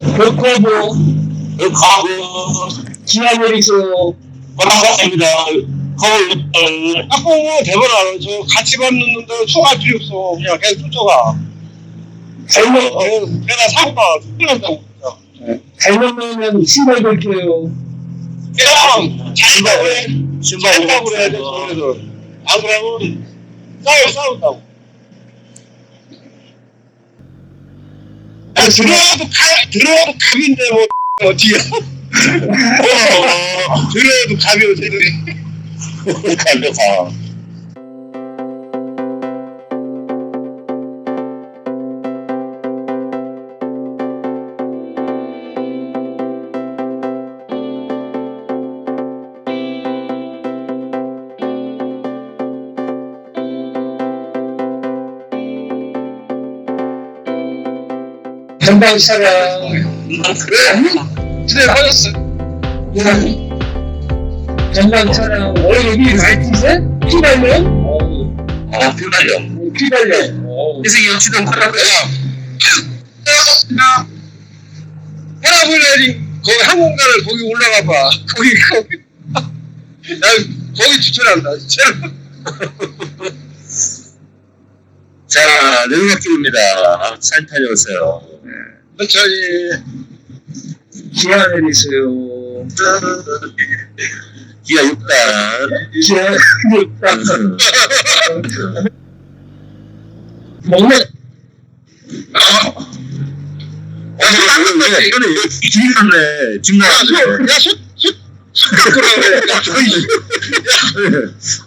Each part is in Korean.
벽커버 가고 지하철에서 반갑습니다. 거울 아까 대본 알아. 저 같이 봤는데 총알 필요 없어. 그냥 계속 쫓아가. 잘못 어, 내가 사고가 끝난다고. 잘못하면 신발 걸쳐요. 그냥 잘가 그래. 잘가 그래야 돼. 안 그러면 싸워 싸운다고. 아, 들어와도 가, 들어와도 갑인데 뭐 어디야? 어, 들어와도 갑이요 쟤들이. 갑이요 가. 전방 차량 그래? 그래. 전방 차량 원래 여기 라이트세? 피달려? 어, 피말려. 피달려. 그래서 연치동 하라고요. 할아버지 거기 항공관을 거기 올라가 봐. 거기 거기. 나 거기 추천한다. 진짜. 자, 내리막길입니다. 잘 다녀오세요. 천천히. 기아 내리세요. 기아 6단. 기아 일단 먹는 어, 이거는, 이거는 중간에, 중간에. 야. 야.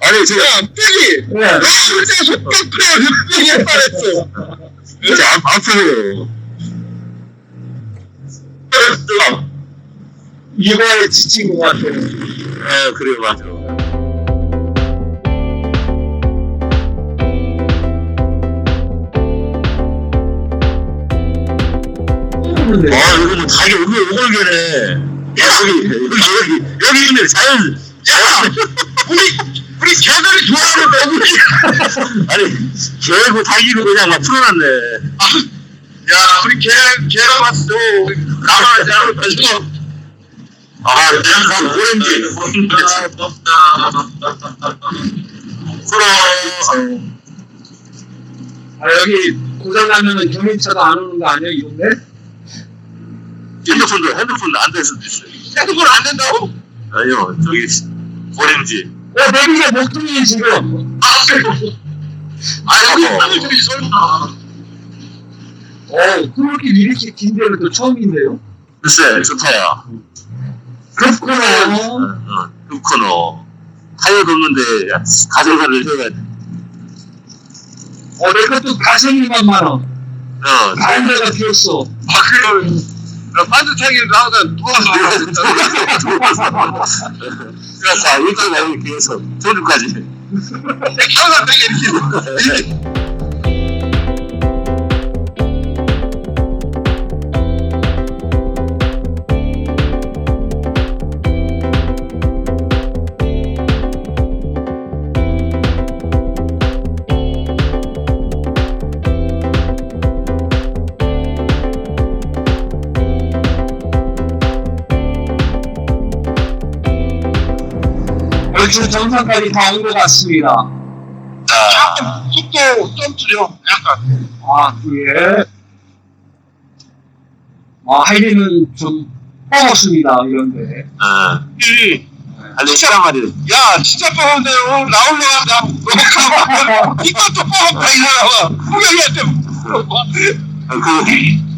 아니, 제가, 야, 빽이. 네. 너 진짜 속박 그래. 빽이 말했어. 진짜 안, 안 편해요. 이거에 지친 것 같아요. 아, 그래요, 맞아. 와, 이거 뭐 자기 얼굴 오골개네. 야, 여기, 여기, 여기, 여기 있네. 자연, 야, 우리, 우리 개들이 좋아하는 얼굴이. 아니, 개고 닭이고 그냥 막 풀어놨네. 야, 우리 개, 개가 왔어. 가만히 안 가지고. 아, 내가 오렌지. 풀어. 아, 여기 고장 나면은 경찰차도 안 오는 거 아니야 이 동네? 핸드폰도, 핸드폰도 안 될 수도 있어요. 핸드폰 안 된다고? 아니요, 저기, 오렌지. 야 내리가 목동이 지금. 아, 여기 사람들 좀 있어. 어 그렇게 이렇게 긴 데는 또 처음인데요. 글쎄, 좋다야. 어, 흡코너. 타이어도 없는데, 가정사를 해야 돼. 어 내가 또 가생이만 많아. 어, 다른 데가 비었어. 아, 그래. 나 반듯하게 나오다 누워서. 그래서 일단 나오기 위해서 전주까지. 항상 되게 이렇게. 역시 정상까지 다 온 것 같습니다. 조금 속도 좀 줄여. 약간. 아 그게 아 하이리는 좀 뻐먹습니다 이런데. 어, 이, 아니, 시간 말이야. 야, 진짜 뻔한데 오늘 나올려 한다. 너가 이것도 뻔하다 이 사람아. 구경이한테. 어, 그,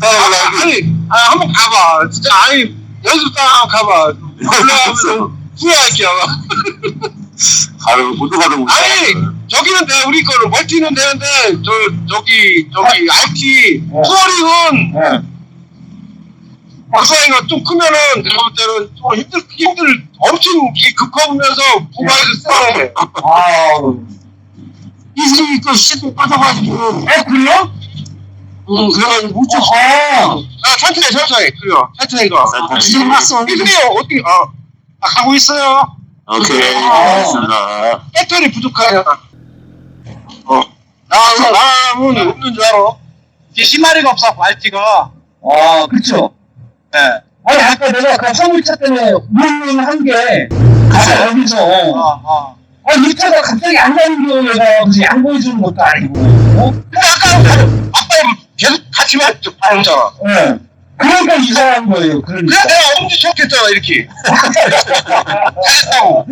아, 아니, 아, 한번 가봐. 진짜 아니 연습 딱 가봐. 올라가면서 후회할게 아마. 바로 모두 가도 못 아니 저기는 돼 우리 거는 멀티는 되는데 저 저기 저기 RT 어. 투어링은 네. 박사이가 좀 크면은 내가 볼 때는 좀 힘들 힘들 엄청 이 급커보면서 부가에서 세. 아, 이승이 또 시도 빠져가지고. 어 그래요? 응 그래가지고 못 쳤어. 아, 아 천천히 천천히 그래요 천천히 가. 천천히. 지금 갔어. 이승이 어떻게 아, 아 가고 있어요. 오케이, 아. 알겠습니다. 배터리 부족하냐. 어. 나, 나는 없는 줄 알아. 이게 씨마리가 없어갖고 RT가. 아, 그쵸. 예. 아니, 아까 내가 그 화물차 때문에 물문한 게, 아, 여기서. 어, 어. 아, 이 차가 갑자기 안 가는 거예요. 그래서 양보해주는 것도 아니고. 어? 근데 아까 아빠 계속 같이 말했잖아. 예. 그러니까 이상한 거예요. 그러니까. 그래 내가 엄지척했잖아 이렇게. 잘했다고.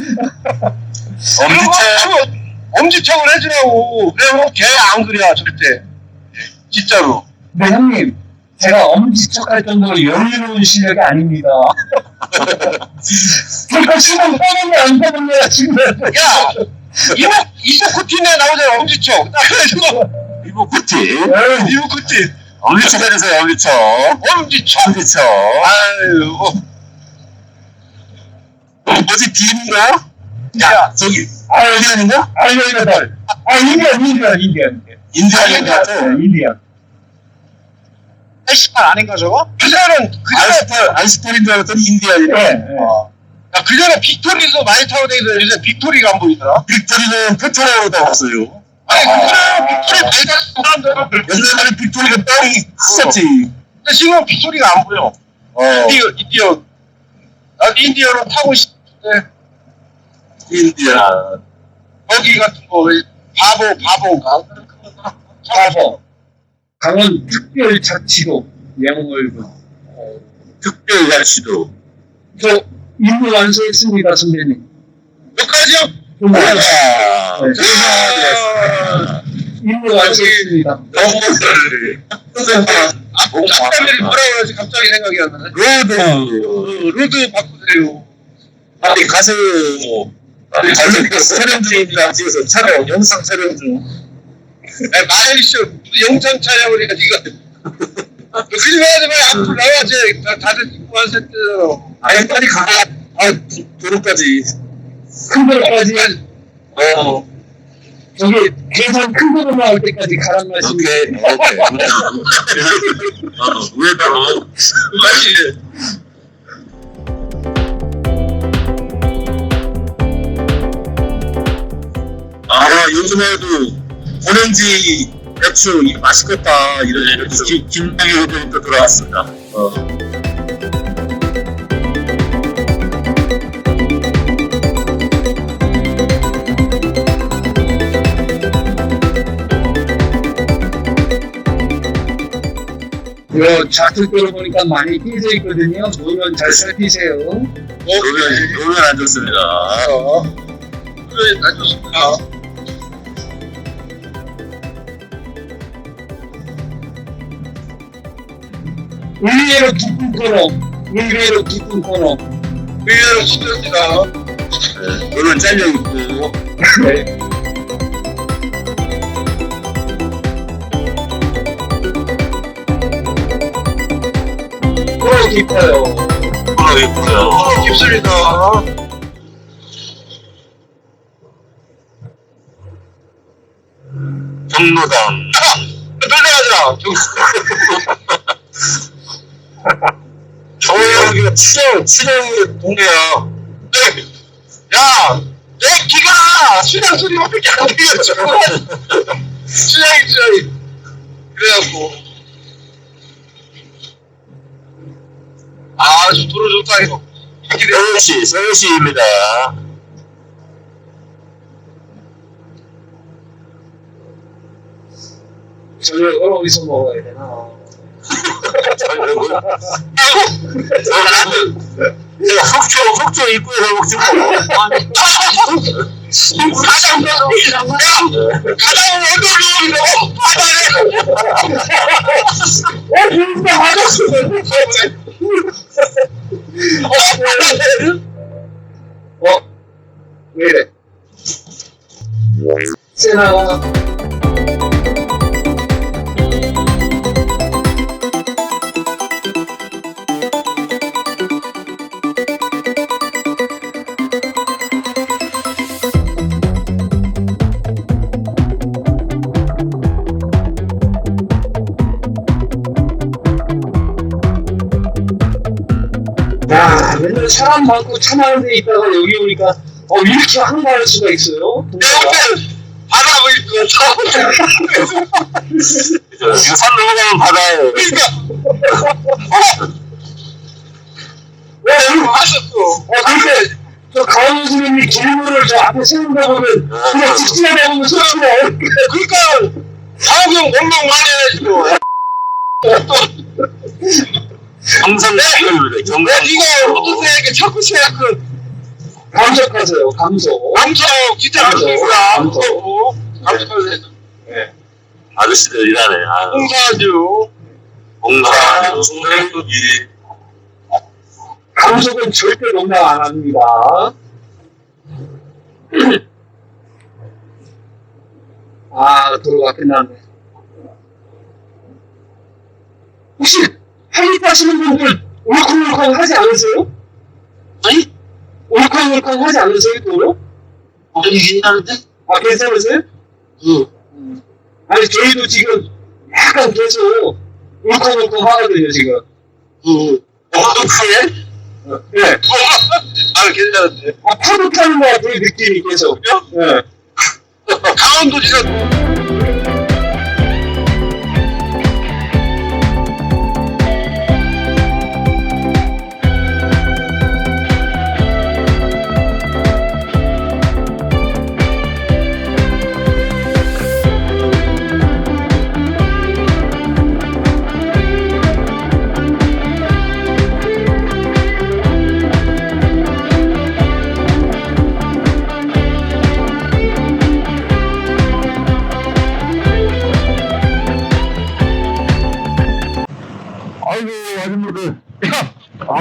엄지척. 엄지척을 해주라고. 그래 걔안 그래 절대. 진짜로. 네, 형님. 제가 엄지척할 정도로 여유로운 실력이 아닙니다. 그러니까 지금 떠는게 안 떠는 거야, 지금. 야 이모 이모 쿠티네 나오잖아 엄지척. 나 그래서 이거 kuti. 에이, 이모 쿠티. 엄지척 해주세요, 엄지척. 엄지척. 엄지척. 아유. 어. 뭐지, 비인가? 야. 저기, 아유, 인디언인가? 아유, 이거 덜. 아, 인디언, 인디언, 인디언. 인디언인가? 네, 인디언. 88 아닌가 저거? 그전에 안스탈, 안스탈인 줄 알았더니 인디언이네. 예, 예. 야, 그전에 빅토리도 많이 타고 다니던 요새 빅토리가 안 보이더라. 빅토리는 페트로로 나왔어요. 아니 그전에 빅토리 많이 타고 사람들. 옛날에 빅토리가 땅이 크셨지. 근데 지금은 빅토리가 안 보여. 어, 인디어 인디어. 나도 인디어로 타고 싶은데 인디언. 거기 같은 거 왜 바보 바보인가? 가서 강원 특별 자치도 영월군. 특별 자치도. 저 임무 완수했습니다, 선배님. 몇 가지요? 좀 아, 네. 아, 임무 완수했습니다. 너무들. 앞사람들이 뭐라 그러지 갑자기 생각이 안 나네. 로드. 어, 로드 바꾸세요. 아니, 가세요. 아니, 가세요. 촬영 중입니다. 집에서 촬영, 영상 촬영 중. 야, 마일쇼 영상 촬영을 해야 니가. 그지 말지 마. 앞으로 나와야지. 다- 다들 입고 왔을 때. 아니, 빨리 가. 아, 도로까지. 큰 도로까지, 어, 저기, 계산 큰 도로 나올 때까지 가란 말씀. 오케이, 오케이. 어, 왜다 맞지? 아, 요즘에도 오렌지 배추 맛있겠다 이런 김- 김장이 요즘부터 들어왔습니다. 어. 요 좌측도로 보니까 많이 깨져 있거든요. 보면 잘 살피세요. 노면 노면 안 좋습니다. 어. 그래, 나 좋습니다. 의외로 두꺼운 코너. 의외로 두꺼운 코너. 의외로 시들지가 네, 노면 잘려 있고 네. 깊어요. 있고요. 깊습니다. 경로당. 놀래가자. 저 여기가 친형 친형의 동네야. 네. 야, 내 귀가 수냥 소리밖에 안 들렸죠. 수냥이 수냥이. 그래갖고. 아, 저 도로 좋다 이거. 서울시 서울시입니다. 저녁을 어디서 먹어야 되나? 저녁은 저는 제가 속초 속초 입구에서 먹지 뭐. 가장. 어? 왜 이래? 사람 많고 차 많은 데 있다가 여기 오니까 어, 이렇게 한가할 수가 있어요? 내 옆에 바다 보이고 이거 산 넘어가면 바다예요. 왜 여기 왔었어? 어, 근데 저 강원 선생님이 길물을 저 앞에 세운다 보면 그냥 직진하다 보면 소리가 그러니까 사업용 공격 많이 해가지고. 왜 네가 어떻게 이렇게 자꾸 생각을 감속하세요, 감속. 감초 기타 감초가 감초. 감초 감초 아저씨들 일하네. 아, 공사주 공사, 송대국이 감속은 절대 농락 안 합니다. 아, 도로가 끝났네. 혹시 타시는 분들 울컥울컥 하지 않으세요? 아니 울컥울컥 하지 않으세요, 도로? 아니 괜찮은데? 아, 괜찮으세요? 응. 아니, 저희도 지금 약간 계속 울컥울컥 하거든요, 지금. 응. 어, 그래? 네. 아 괜찮은데. 아, 파도 타는 것 같아요, 느낌이 계속. 네. 강원도지사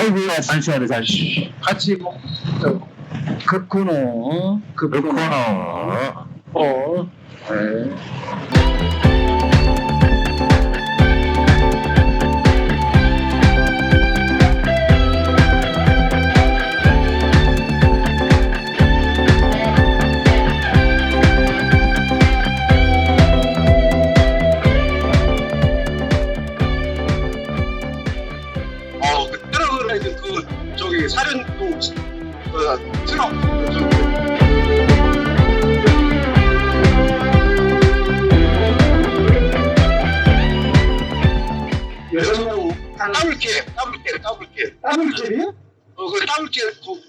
아이고 잠시만요 잠시 같이 뭐, 저, 극코너, 극코너. 그렇구나 어. 네. 여성하고 한 더블캐 더블캐 더블캐 더블킬이요? 어 그 더블캐 그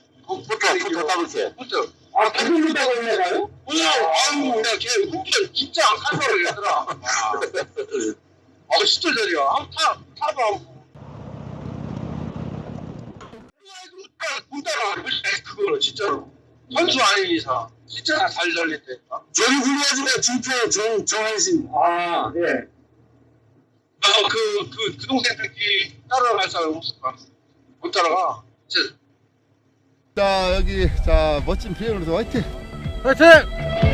붙어 붙어 따블게 붙어. 아, 그걸로다가 올라가요? 뭐야 아유 야걔 운전 진짜 안 칼로리겠더라 아 진짜 저리야. 한번 타 타봐. 한번 군다가 그거는 진짜로 선수 아닌 이상. 진짜 잘 달린다니까 저기 훌륭하지만 중표 정 정한신. 아, 예. 어그그 그, 그 동생들끼리 따라갈 사람 없을까 못 따라가? 진짜 자 여기 자 멋진 비행으로서 화이팅! 화이팅